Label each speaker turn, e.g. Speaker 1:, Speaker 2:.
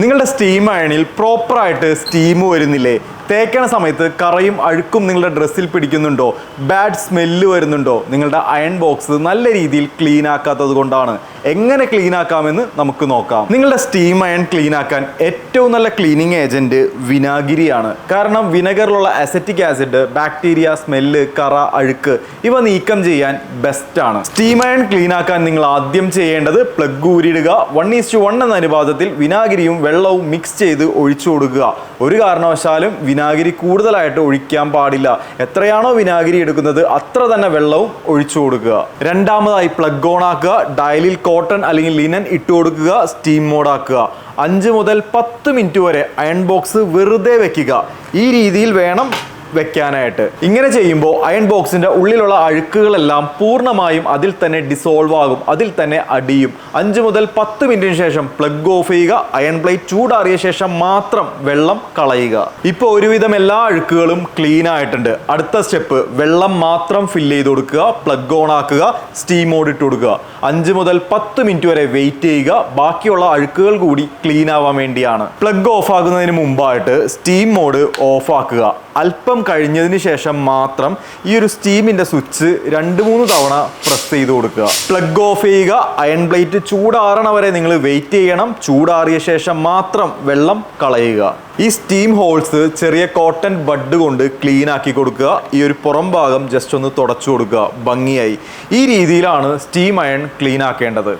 Speaker 1: നിങ്ങളുടെ സ്റ്റീം അയണിൽ പ്രോപ്പറായിട്ട് സ്റ്റീം വരുന്നില്ലേ? തേക്കണ സമയത്ത് കറയും അഴുക്കും നിങ്ങളുടെ ഡ്രസ്സിൽ പിടിക്കുന്നുണ്ടോ? ബാഡ് സ്മെല്ല് വരുന്നുണ്ടോ? നിങ്ങളുടെ അയൺ ബോക്സ് നല്ല രീതിയിൽ ക്ലീൻ ആക്കാത്തത് കൊണ്ടാണ്. എങ്ങനെ ക്ലീൻ ആക്കാമെന്ന് നമുക്ക് നോക്കാം. നിങ്ങളുടെ സ്റ്റീം അയൺ ക്ലീൻ ആക്കാൻ ഏറ്റവും നല്ല ക്ലീനിങ് ഏജന്റ് വിനാഗിരിയാണ്. കാരണം വിനഗറിലുള്ള അസറ്റിക് ആസിഡ് ബാക്ടീരിയ സ്മെല്ല് കറ അഴുക്ക് ഇവ നീക്കം ചെയ്യാൻ ബെസ്റ്റ് ആണ്. സ്റ്റീം അയൺ ക്ലീൻ ആക്കാൻ നിങ്ങൾ ആദ്യം ചെയ്യേണ്ടത് പ്ലഗ് ഊരിടുക വൺ ഈസ് ടു വൺ എന്ന അനുപാതത്തിൽ വിനാഗിരിയും വെള്ളവും മിക്സ് ചെയ്ത് ഒഴിച്ചു കൊടുക്കുക. ഒരു കാരണവശാലും വിനാഗിരി കൂടുതലായിട്ട് ഒഴിക്കാൻ പാടില്ല. എത്രയാണോ വിനാഗിരി എടുക്കുന്നത് അത്ര തന്നെ വെള്ളവും ഒഴിച്ചു കൊടുക്കുക. രണ്ടാമതായി പ്ലഗ് ഓൺ ആക്കുക ഡയലിൽ കോട്ടൺ അല്ലെങ്കിൽ ലിനൻ ഇട്ട് കൊടുക്കുക സ്റ്റീം മോഡ് ആക്കുക. അഞ്ച് മുതൽ പത്ത് മിനിറ്റ് വരെ അയൺ ബോക്സ് വെറുതെ വെക്കുക. ഈ രീതിയിൽ വേണം വെക്കാനായിട്ട്. ഇങ്ങനെ ചെയ്യുമ്പോൾ അയൺ ബോക്സിന്റെ ഉള്ളിലുള്ള അഴുക്കുകളെല്ലാം പൂർണമായും അതിൽ തന്നെ ഡിസോൾവ് ആകും. അതിൽ തന്നെ അടിയും. അഞ്ച് മുതൽ പത്ത് മിനിറ്റിന് ശേഷം പ്ലഗ് ഓഫ് ചെയ്യുക. അയൺ പ്ലേറ്റ് ചൂടാറിയ ശേഷം മാത്രം വെള്ളം കളയുക. ഇപ്പോൾ ഒരുവിധം എല്ലാ അഴുക്കുകളും ക്ലീൻ ആയിട്ടുണ്ട്. അടുത്ത സ്റ്റെപ്പ് വെള്ളം മാത്രം ഫില്ല് ചെയ്ത് കൊടുക്കുക. പ്ലഗ് ഓൺ ആക്കുക. സ്റ്റീം ഓടിട്ട് കൊടുക്കുക. അഞ്ച് മുതൽ പത്ത് മിനിറ്റ് വരെ വെയിറ്റ് ചെയ്യുക. ബാക്കിയുള്ള അഴുക്കുകൾ കൂടി ക്ലീൻ ആവാൻ വേണ്ടിയാണ്. പ്ലഗ് ഓഫ് ആകുന്നതിന് മുമ്പായിട്ട് സ്റ്റീം മോഡ് ഓഫ് ആക്കുക. അല്പം കഴിഞ്ഞതിന് ശേഷം മാത്രം ഈ ഒരു സ്റ്റീമിന്റെ സ്വിച്ച് രണ്ട് മൂന്ന് തവണ പ്രസ് ചെയ്ത് കൊടുക്കുക. പ്ലഗ് ഓഫ് ചെയ്യുക അയൺ പ്ലേറ്റ് ചൂടാറണ വരെ നിങ്ങൾ വെയിറ്റ് ചെയ്യണം. ചൂടാറിയ ശേഷം മാത്രം വെള്ളം കളയുക. ഈ സ്റ്റീം ഹോൾസ് ചെറിയ കോട്ടൺ ബഡ് കൊണ്ട് ക്ലീൻ ആക്കി കൊടുക്കുക. ഈ ഒരു പുറം ഭാഗം ജസ്റ്റ് ഒന്ന് തുടച്ചു കൊടുക്കുക. ഭംഗിയായി. ഈ രീതിയിലാണ് സ്റ്റീം അയൺ ക്ലീൻ ആക്കേണ്ടത്.